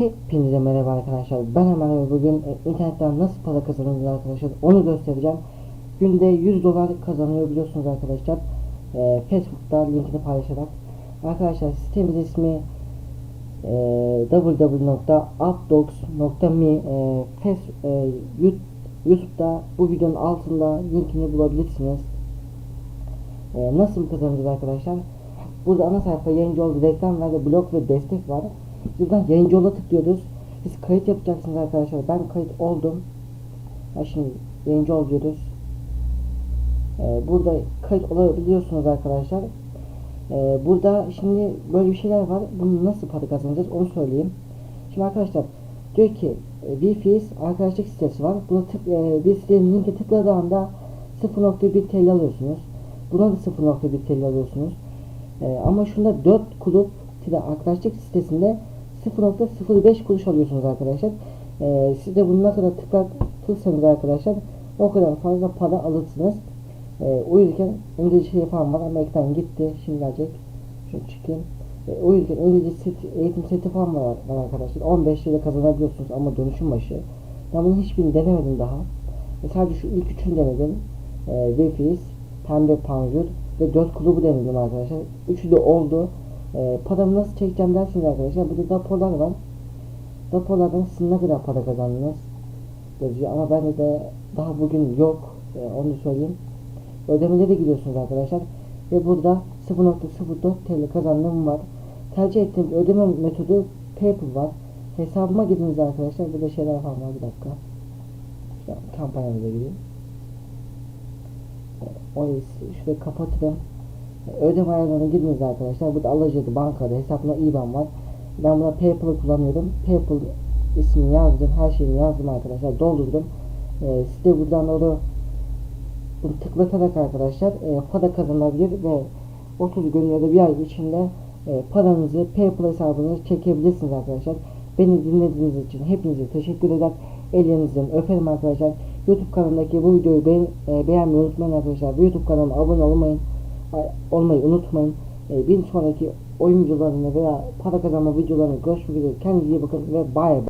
Hepinize merhaba arkadaşlar. Ben hemen bugün e, internetten nasıl para kazanılır arkadaşlar onu göstereceğim. Günde 100 dolar kazanıyor biliyorsunuz arkadaşlar. E, Facebook'ta linkini paylaşarak. Arkadaşlar sitemiz ismi e, www.updogs.me e, Face, e, YouTube'da bu videonun altında linkini bulabilirsiniz. E, nasıl kazanacağız arkadaşlar? Burada ana sayfa yayıncı oldu reklam var ve blog ve destek var. Buradan yayıncı ola tıklıyoruz. Siz kayıt yapacaksınız arkadaşlar. Ben kayıt oldum. Ha şimdi yayıncı ol diyoruz. Ee, burada kayıt olabiliyorsunuz arkadaşlar. Ee, burada şimdi böyle bir şeyler var. Bunu nasıl para kazanacağız onu söyleyeyim. Şimdi arkadaşlar diyor ki e, Wi-Fi's arkadaşlık sitesi var. Buna tık, e, bir sitenin linke tıkladığı anda 0.1 TL alıyorsunuz. Buna da 0.1 TL alıyorsunuz. Ee, ama şunda 4 kulüp arkadaşlık sitesinde 0.05 kuruş alıyorsunuz arkadaşlar. Ee, siz de bunu ne kadar tıklatırsanız arkadaşlar o kadar fazla para alırsınız. Ee, o yüzden İngilizce şey falan var ama ekran gitti. Şimdi gelecek. Şunu çıkayım. Ee, o yüzden İngilizce set, eğitim seti falan var, var arkadaşlar. 15 lira kazanabiliyorsunuz ama dönüşüm başı. Ben bunun hiçbirini denemedim daha. E, sadece şu ilk üçünü denedim. E, Wi-Fi's, Pembe Panjur ve 4 kulübü denedim arkadaşlar. Üçü de oldu. E, paramı nasıl çekeceğim dersiniz arkadaşlar. Burada raporlar var. Raporlardan siz ne kadar para kazandınız yazıyor ama bende de daha bugün yok. E, onu söyleyeyim. Ödemelere gidiyorsunuz arkadaşlar. Ve burada 0.04 TL kazandığım var. Tercih ettiğim ödeme metodu PayPal var. Hesabıma gidiniz arkadaşlar. Burada şeyler falan var. Bir dakika. Kampanyamıza gireyim. Orayı şurayı kapatırım. Ödeme ayarlarına girdiniz arkadaşlar. Burada Alacı'da bankada hesabına IBAN var. Ben buna PayPal kullanıyorum. PayPal ismini yazdım. Her şeyini yazdım arkadaşlar. Doldurdum. Ee, siz de buradan doğru bunu tıklatarak arkadaşlar e, para kazanabilir ve 30 gün ya da bir ay içinde e, paranızı PayPal hesabınıza çekebilirsiniz arkadaşlar. Beni dinlediğiniz için hepinize teşekkür eder. Ellerinizden öperim arkadaşlar. YouTube kanalındaki bu videoyu beğen, e, beğenmeyi unutmayın arkadaşlar. YouTube kanalıma abone olmayın. A- olmayı unutmayın. E, bir sonraki oyun videolarını veya para kazanma videolarını görüşmek üzere. Kendinize iyi bakın ve bay bay.